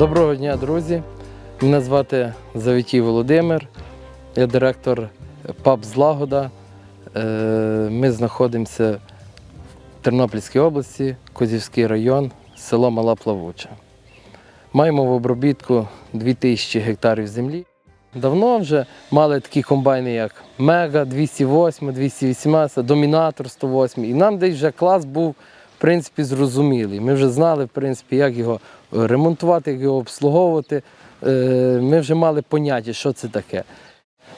Доброго дня, друзі. Мене звати Завітій Володимир, я директор ПАБ Злагода. Е, Ми знаходимося в Тернопільській області, Козівський район, село Мала Плавуча. Маємо в обробітку 2000 гектарів землі. Давно вже мали такі комбайни, як Мега 208, 218, Домінатор 108. І нам десь вже клас був в принципі зрозумілий. Ми вже знали, в принципі, як його е, ремонтувати, як його обслуговувати. Е, Ми вже мали поняття, що це таке.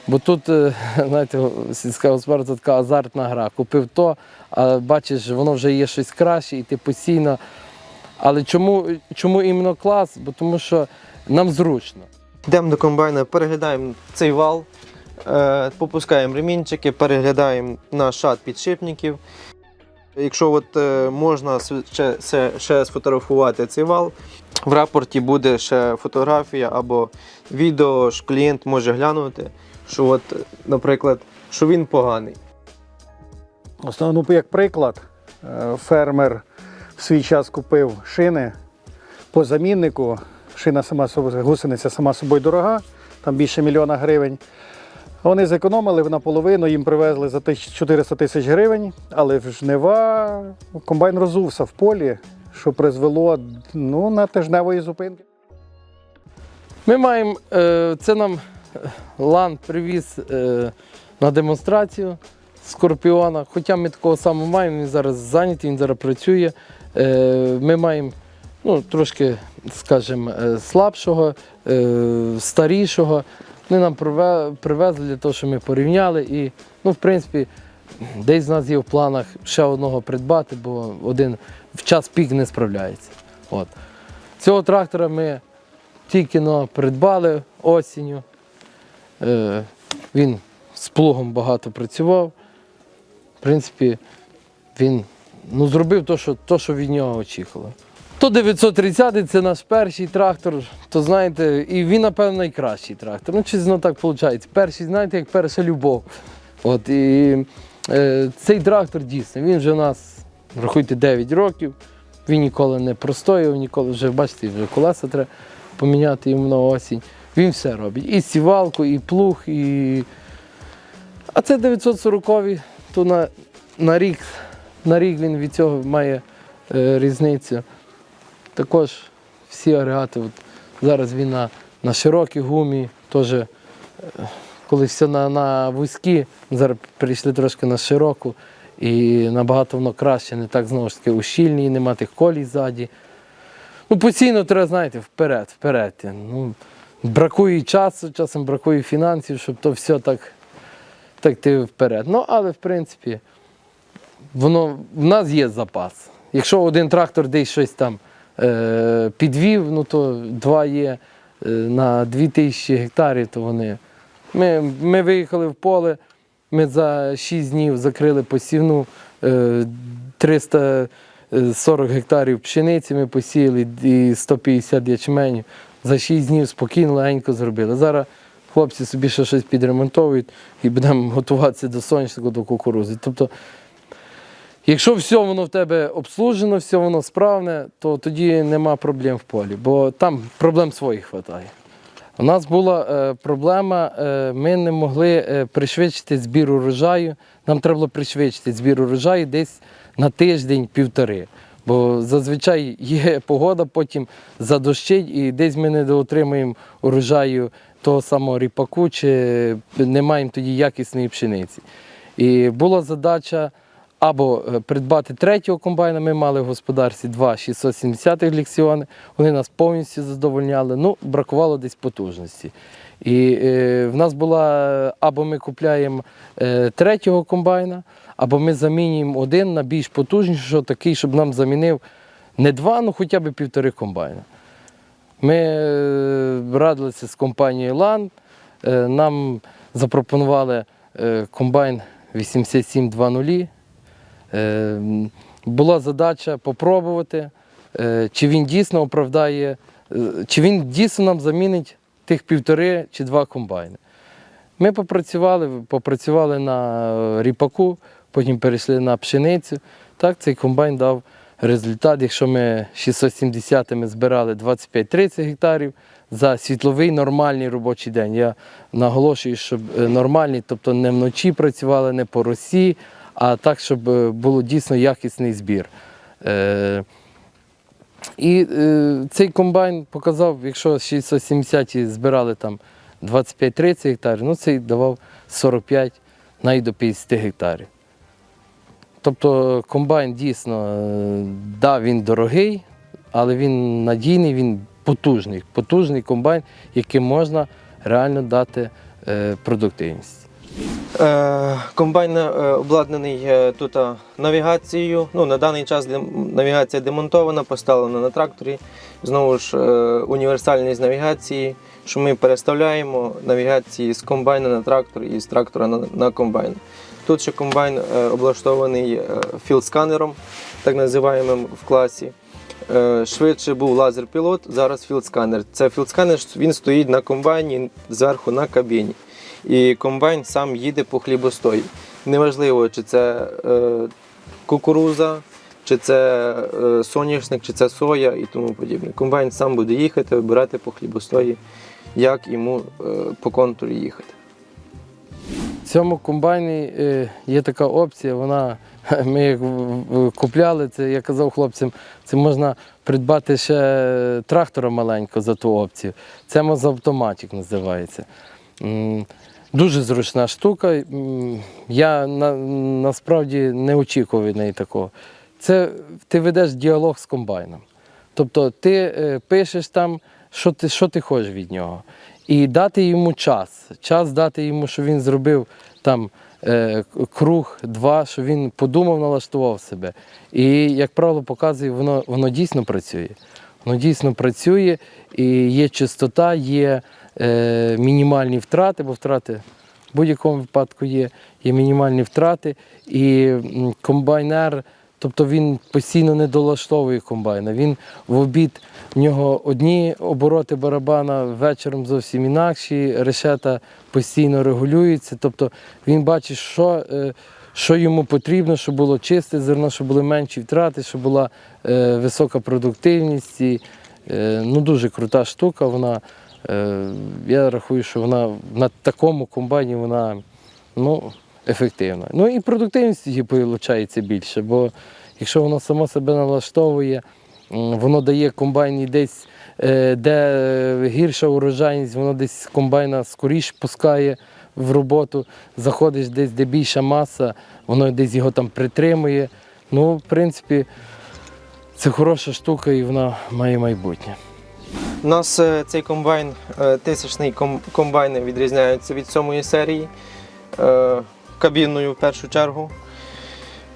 Бо тут, е, знаєте, сільська господарка така азартна гра. Купив то, а бачиш, воно вже є щось краще, і ти постійно. Але чому, чому іменно клас? Бо тому що нам зручно. Йдемо до комбайна, переглядаємо цей вал, попускаємо ремінчики, переглядаємо на шат підшипників. Якщо от, е, можна ще, ще, ще сфотографувати цей вал, в рапорті буде ще фотографія або відео, що клієнт може глянути, що, от, наприклад, що він поганий. Основну, як приклад, е, фермер в свій час купив шини по заміннику. Шина сама гусениця сама собою дорога, там більше мільйона гривень. Вони зекономили наполовину, їм привезли за 400 тисяч гривень, але в жнива комбайн розувся в полі, що призвело ну, на тижневої зупинки. Ми маємо, е, це нам е, Лан привіз е, на демонстрацію Скорпіона. Хоча ми такого самого маємо, він зараз зайнятий, він зараз працює. Ми маємо ну, трошки, скажімо, слабшого, старішого. Вони нам привезли для того, щоб ми порівняли. І, ну, в принципі, десь в нас є в планах ще одного придбати, бо один в час пік не справляється. От. Цього трактора ми тільки но придбали осінню. Е, він з плугом багато працював. В принципі, він ну, зробив те, що, що від нього очікували. То 930 це наш перший трактор, то знаєте, і він, напевно, найкращий трактор. Ну, чи воно так виходить. Перший, знаєте, як перша любов. От, і е, цей трактор дійсно, він вже у нас, рахуйте, 9 років. Він ніколи не простояв, ніколи вже, бачите, вже колеса треба поміняти йому на осінь. Він все робить. І сівалку, і плуг, і. А це 940-й, то на, на, рік, на рік він від цього має е, різницю. Також всі агрегати. От, зараз він на, на широкій гумі, теж е, коли все на, на вузькі, зараз перейшли трошки на широку. І набагато воно краще, не так знову ж таки ущільні, нема тих колій ззаді. Ну, постійно треба, знаєте, вперед, вперед. Ну, бракує часу, часом бракує фінансів, щоб то все так, так ти вперед. Ну, але в принципі, воно, в нас є запас. Якщо один трактор десь щось там підвів, ну то два є е, на 2000 гектарів, то вони. Ми, ми виїхали в поле, ми за 6 днів закрили посівну е, 340 гектарів пшениці ми посіяли і 150 ячменю. За 6 днів спокійно, легенько зробили. Зараз хлопці собі ще щось підремонтовують і будемо готуватися до соняшника, до кукурузи. Тобто, якщо все воно в тебе обслужено, все воно справне, то тоді нема проблем в полі, бо там проблем своїх вистачає. У нас була е, проблема, е, ми не могли е, пришвидшити збір урожаю. Нам треба було пришвидшити збір урожаю десь на тиждень-півтори. Бо зазвичай є погода, потім задощить, і десь ми не доотримуємо урожаю того самого ріпаку, чи не маємо тоді якісної пшениці. І була задача або е, придбати третього комбайна. Ми мали в господарстві два 670 лексіони. Вони нас повністю задовольняли. Ну, бракувало десь потужності. І е, в нас була або ми купляємо е, третього комбайна, або ми замінюємо один на більш потужніший, такий, щоб нам замінив не два, ну хоча б півтори комбайна. Ми е, радилися з компанією LAN. Е, Нам запропонували е, комбайн 8720. Е, м, Була задача попробувати, е, чи він дійсно оправдає, е, чи він дійсно нам замінить тих півтори чи два комбайни. Ми попрацювали, попрацювали на ріпаку, потім перейшли на пшеницю. Так, цей комбайн дав результат. Якщо ми 670 ми збирали 25-30 гектарів за світловий нормальний робочий день. Я наголошую, щоб е, нормальний, тобто не вночі працювали, не по росі, а так, щоб е, було дійсно якісний збір. Е, і е, цей комбайн показав, якщо 670 збирали там 25-30 гектарів, ну цей давав 45 навіть до 50 гектарів. Тобто комбайн дійсно, да, він дорогий, але він надійний, він потужний. Потужний комбайн, яким можна реально дати продуктивність. Е, Комбайн е, обладнаний е, тут навігацією. Ну, на даний час навігація демонтована, поставлена на тракторі. Знову ж універсальність навігації, що ми переставляємо навігації з комбайна на трактор і з трактора на, комбайн. Тут ще комбайн облаштований філд-сканером, так називаємим в класі. Швидше був лазер-пілот, зараз філд-сканер. Це філд-сканер, він стоїть на комбайні зверху на кабіні. І комбайн сам їде по хлібостої. Неважливо, чи це е, кукуруза, чи це е, соняшник, чи це соя і тому подібне. Комбайн сам буде їхати, вибирати по хлібостої, як йому е, по контурі їхати. В цьому комбайні е, є така опція, вона ми в- купляли це, я казав хлопцям, це можна придбати ще трактора маленького за ту опцію. Це мозавтоматик називається. Дуже зручна штука. Я на, насправді не очікував від неї такого. Це ти ведеш діалог з комбайном. Тобто ти е, пишеш там, що ти, що ти хочеш від нього. І дати йому час. Час дати йому, що він зробив там е, круг, два, що він подумав, налаштував себе. І, як правило, показує, воно, воно дійсно працює. Воно дійсно працює, і є чистота, є мінімальні втрати, бо втрати в будь-якому випадку є, є мінімальні втрати. І комбайнер, тобто він постійно не долаштовує комбайна. Він в обід в нього одні обороти барабана, вечором зовсім інакші, решета постійно регулюється. Тобто він бачить, що, е, що йому потрібно, щоб було чисте зерно, щоб були менші втрати, щоб була е, висока продуктивність. І, е, ну, дуже крута штука. Вона, е, я рахую, що вона на такому комбайні вона ну, ефективна. Ну і продуктивність її виходить більше, бо якщо воно само себе налаштовує, воно дає комбайні десь, е, де гірша урожайність, воно десь комбайна скоріше пускає в роботу, заходиш десь, де більша маса, воно десь його там притримує. Ну, в принципі, це хороша штука і вона має майбутнє. У нас е, цей комбайн, е, тисячний ком- комбайни відрізняються від сьомої серії. Е, Кабіною в першу чергу.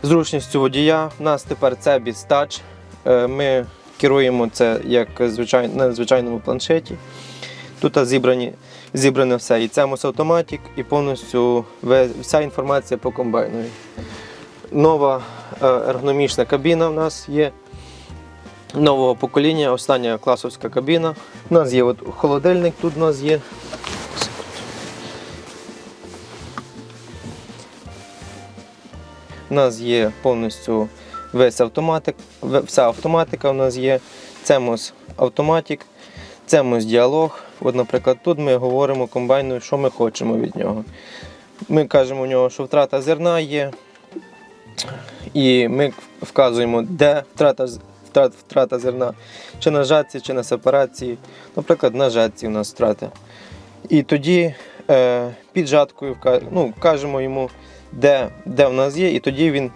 Зручністю водія. У нас тепер це. Е, Ми керуємо це як на звичайному планшеті. Тут зібрані, зібране все. І це автоматик, і повністю вся інформація по комбайну. Нова ергономічна кабіна в нас є нового покоління, остання класовська кабіна. У нас є от холодильник, тут у нас є. У нас є повністю весь автоматик, вся автоматика у нас є. Цемос автоматик, цемос діалог. От, наприклад, тут ми говоримо комбайну, що ми хочемо від нього. Ми кажемо в нього, що втрата зерна є. І ми вказуємо, де втрата, втрат- втрата зерна, чи на жатці, чи на сепарації. Наприклад, на жатці у нас втрата. І тоді е, під жаткою ну, кажемо йому, де, де в нас є, і тоді він,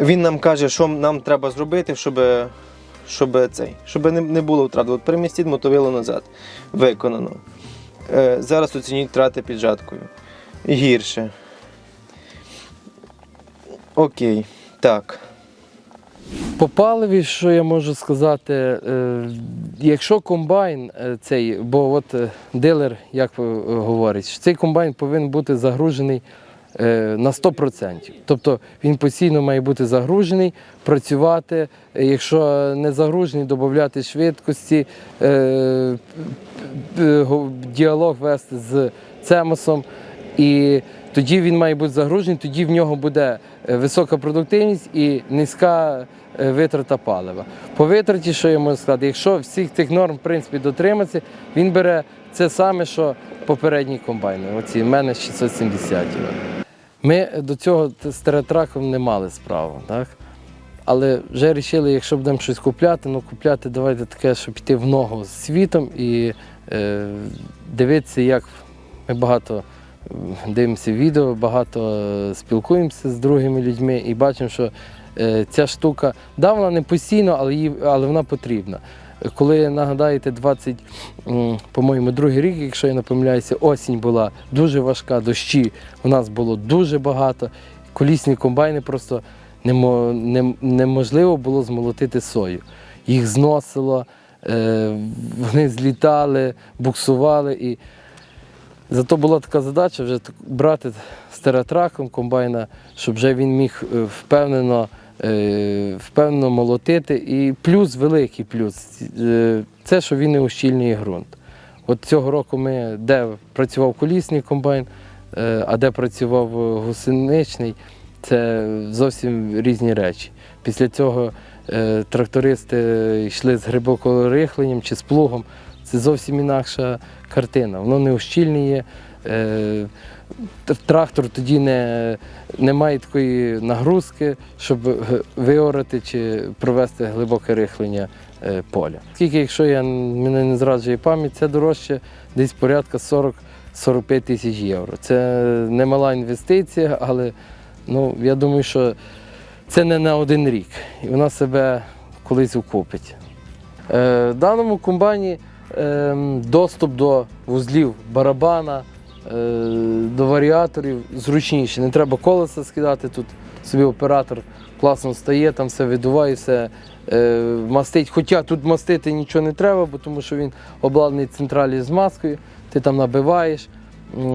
він нам каже, що нам треба зробити, щоб, щоб, цей, щоб не, не було втрат. От перемістіть мотовило назад. Виконано. Е, зараз оцініть втрати під жаткою. Гірше. Окей. Так. По паливі, що я можу сказати, е, якщо комбайн е, цей, бо от е, дилер, як говорить, цей комбайн повинен бути загружений на 100%. Тобто він постійно має бути загружений, працювати. Якщо не загружений, додати швидкості, діалог вести з цемосом. І тоді він має бути загружений, тоді в нього буде висока продуктивність і низька е, витрата палива. По витраті, що я можу сказати, якщо всіх цих норм в принципі дотриматися, він бере це саме, що попередні комбайни. Оці в мене 670. Ми до цього з теретраком не мали справи, так? Але вже вирішили, якщо будемо щось купляти, ну купляти давайте таке, щоб піти в ногу з світом і е, дивитися, як ми багато дивимося відео, багато е, спілкуємося з другими людьми і бачимо, що е, ця штука, да, вона не постійно, але, їй, але вона потрібна. Коли нагадаєте, 20, по-моєму, другий рік, якщо я не помиляюся, осінь була дуже важка, дощі у нас було дуже багато. Колісні комбайни просто неможливо було змолотити сою. Їх зносило, е, вони злітали, буксували. І зато була така задача вже брати з тератраком комбайна, щоб вже він міг е, впевнено, е, впевнено молотити. І плюс, великий плюс, е, це, що він не ущільнює ґрунт. От цього року ми, де працював колісний комбайн, а де працював гусеничний, це зовсім різні речі. Після цього трактористи йшли з глибокорихленням чи з плугом. Це зовсім інакша картина. Воно не ущільнює. Е, трактор тоді не, не має такої нагрузки, щоб виорати чи провести глибоке рихлення е, поля. Скільки, якщо я мене не зраджує пам'ять, це дорожче десь порядка 40-45 тисяч євро. Це немала інвестиція, але ну, я думаю, що це не на один рік. І вона себе колись окупить. Е, в даному комбайні доступ до вузлів барабана, е, до варіаторів зручніше. Не треба колеса скидати тут. Собі оператор класно стає, там все видуває, все е, мастить. Хоча тут мастити нічого не треба, тому що він обладнаний централі з маскою, ти там набиваєш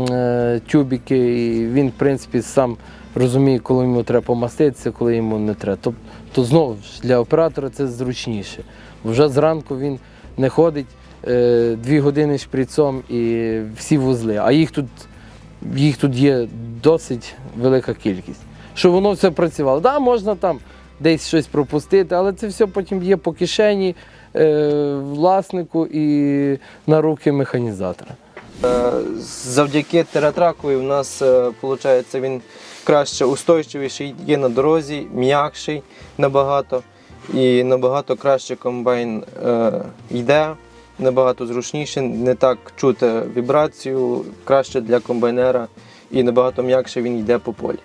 е, тюбики, і він, в принципі, сам розуміє, коли йому треба помаститися, коли йому не треба. Тобто то знову ж для оператора це зручніше. Вже зранку він не ходить дві години шприцом і всі вузли. А їх тут, їх тут є досить велика кількість. Щоб воно все працювало. Да, можна там десь щось пропустити, але це все потім є по кишені е, власнику і на руки механізатора. Е, Завдяки тератракові у нас виходить, він краще устойчивіший є на дорозі, м'якший набагато. І набагато краще комбайн е, йде, набагато зручніше, не так чути вібрацію, краще для комбайнера і набагато м'якше він йде по полі.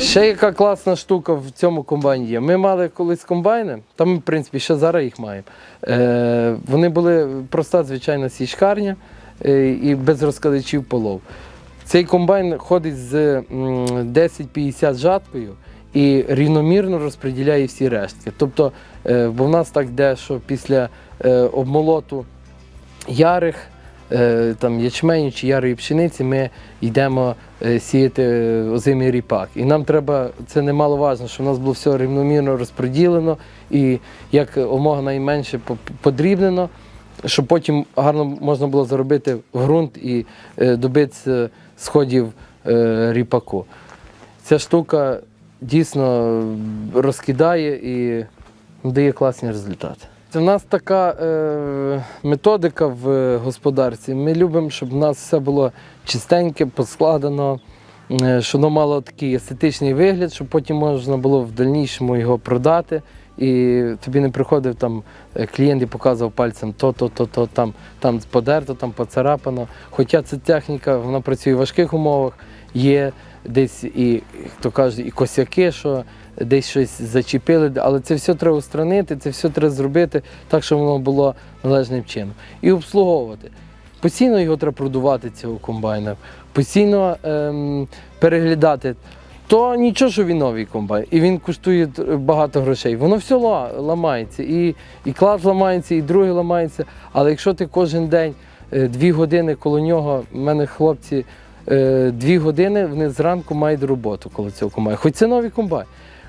Ще яка класна штука в цьому комбайні є. Ми мали колись комбайни, там ми, в принципі, ще зараз їх маємо. Е, вони були проста звичайна січкарня е, і без розкладачів полов. Цей комбайн ходить з м, 10-50 жаткою і рівномірно розподіляє всі рештки. Тобто, е, бо в нас так йде, що після обмолоту ярих, е, там, ячменю чи ярої пшениці ми йдемо е, сіяти е, озимий ріпак. І нам треба, це немаловажно, щоб у нас було все рівномірно розподілено і як омога найменше подрібнено, щоб потім гарно можна було заробити ґрунт і е, добитися сходів е, ріпаку. Ця штука дійсно розкидає і дає класні результати. У нас така е, методика в господарстві. Ми любимо, щоб у нас все було чистеньке, поскладено, е, щоб воно мало такий естетичний вигляд, щоб потім можна було в дальнішому його продати. І тобі не приходив там е, клієнт і показував пальцем то, то, то, то, там, там подерто, там поцарапано. Хоча ця техніка вона працює в важких умовах, є десь і, хто каже, і косяки, що десь щось зачепили, але це все треба устранити, це все треба зробити так, щоб воно було належним чином. І обслуговувати. Постійно його треба продувати, цього комбайна, постійно ем, переглядати. То нічого, що він новий комбайн, і він коштує багато грошей. Воно все ламається. І, і клас ламається, і другий ламається. Але якщо ти кожен день е, дві години коло нього, в мене хлопці е, дві години вони зранку мають роботу коло цього комбайну. Хоч це новий комбайн.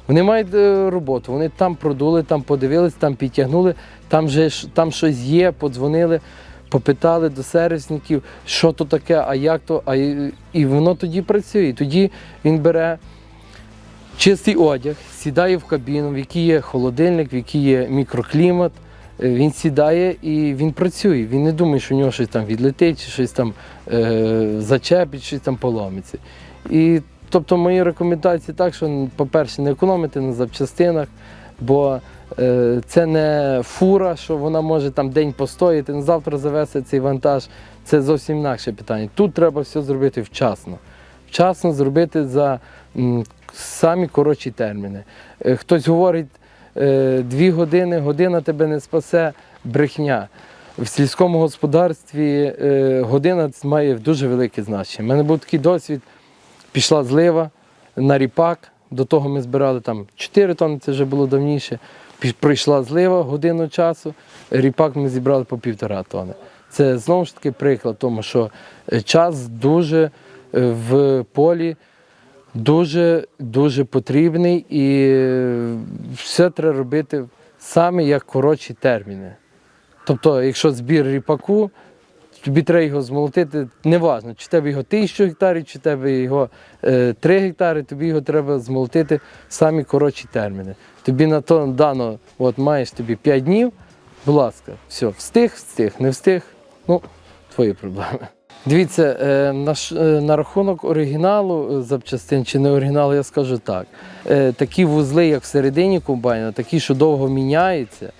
Вони мають е, роботу, вони там продули, там подивились, там підтягнули, там же там щось є, подзвонили, попитали до сервісників, що то таке, а як то, а і, і воно тоді працює. Тоді він бере чистий одяг, сідає в кабіну, в якій є холодильник, в якій є мікроклімат. Е, Він сідає і він працює. Він не думає, що у нього щось там відлетить, чи щось там е, зачепить, щось там поломиться. І тобто мої рекомендації так, що, по-перше, не економити на запчастинах, бо е, це не фура, що вона може там день постояти, на завтра завести цей вантаж. Це зовсім інакше питання. Тут треба все зробити вчасно. Вчасно зробити за м, самі коротші терміни. Е, Хтось говорить, е, дві години, година тебе не спасе, брехня. В сільському господарстві е, година має дуже велике значення. У мене був такий досвід, пішла злива на ріпак, до того ми збирали там 4 тонни, це вже було давніше. Пройшла злива годину часу, ріпак ми зібрали по півтора тонни. Це знову ж таки приклад тому, що е, час дуже е, в полі дуже дуже потрібний і е, все треба робити саме як коротші терміни. Тобто, якщо збір ріпаку, тобі треба його змолотити, неважно, чи тебе його тисячу гектарів, чи тебе його е, 3 гектари, тобі його треба змолотити самі коротші терміни. Тобі на то дано, от маєш тобі 5 днів, будь ласка, все, встиг, встиг, не встиг, ну, твої проблеми. Дивіться, е, е, на рахунок оригіналу е, запчастин чи не оригіналу, я скажу так. Такі вузли, як всередині комбайна, такі, що довго міняються,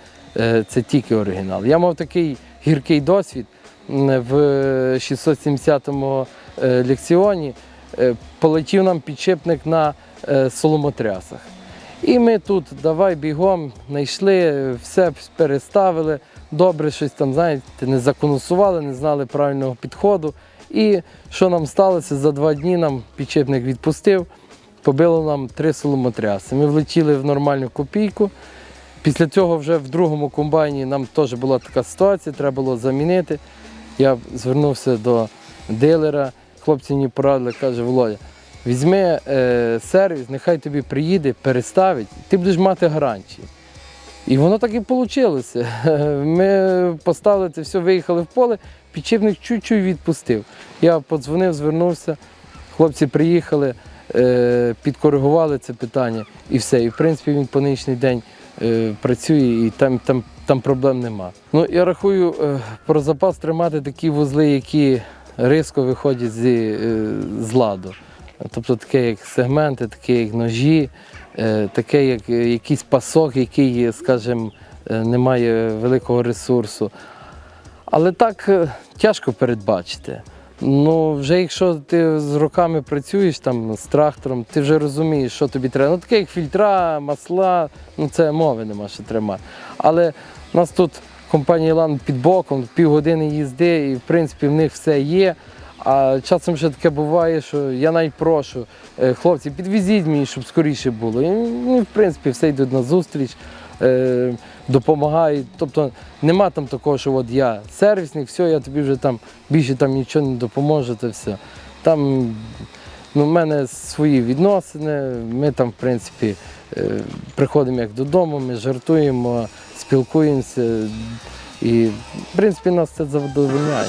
це тільки оригінал. Я мав такий гіркий досвід в 670-му е, лекціоні. Е, Полетів нам підшипник на е, соломотрясах. І ми тут давай бігом знайшли, все переставили. Добре, щось там, знаєте, не законусували, не знали правильного підходу. І що нам сталося? За два дні нам підшипник відпустив, побило нам три соломотряси. Ми влетіли в нормальну копійку. Після цього вже в другому комбайні нам теж була така ситуація, треба було замінити. Я звернувся до дилера, хлопці мені порадили, каже, Володя, візьми е, сервіс, нехай тобі приїде, переставить, ти будеш мати гарантії. І воно так і вийшло. Ми поставили це все, виїхали в поле, підшипник чуть-чуть відпустив. Я подзвонив, звернувся, хлопці приїхали, е, підкоригували це питання і все. І в принципі він по нинішній день е, працює і там, там, там проблем нема. Ну, я рахую, е, про запас тримати такі вузли, які різко виходять зі, е, з ладу. Тобто таке, як сегменти, таке, як ножі, е, таке, як якийсь пасок, який, скажімо, не має великого ресурсу. Але так тяжко передбачити. Ну, вже якщо ти з роками працюєш там з трактором, ти вже розумієш, що тобі треба. Ну, таке як фільтра, масла, ну це мови нема що тримати. Але у нас тут компанія Лан під боком, півгодини їзди, і в принципі в них все є. А часом ще таке буває, що я навіть прошу, «Е, хлопці, підвезіть мені, щоб скоріше було. І, ну, в принципі, все йдуть на зустріч, е, допомагають. Тобто нема там такого, що от я сервісник, все, я тобі вже там більше там нічого не допоможу, то все. Там ну, в мене свої відносини, ми там, в принципі, е, приходимо як додому, ми жартуємо, спілкуємося. І, в принципі, нас це задовольняє.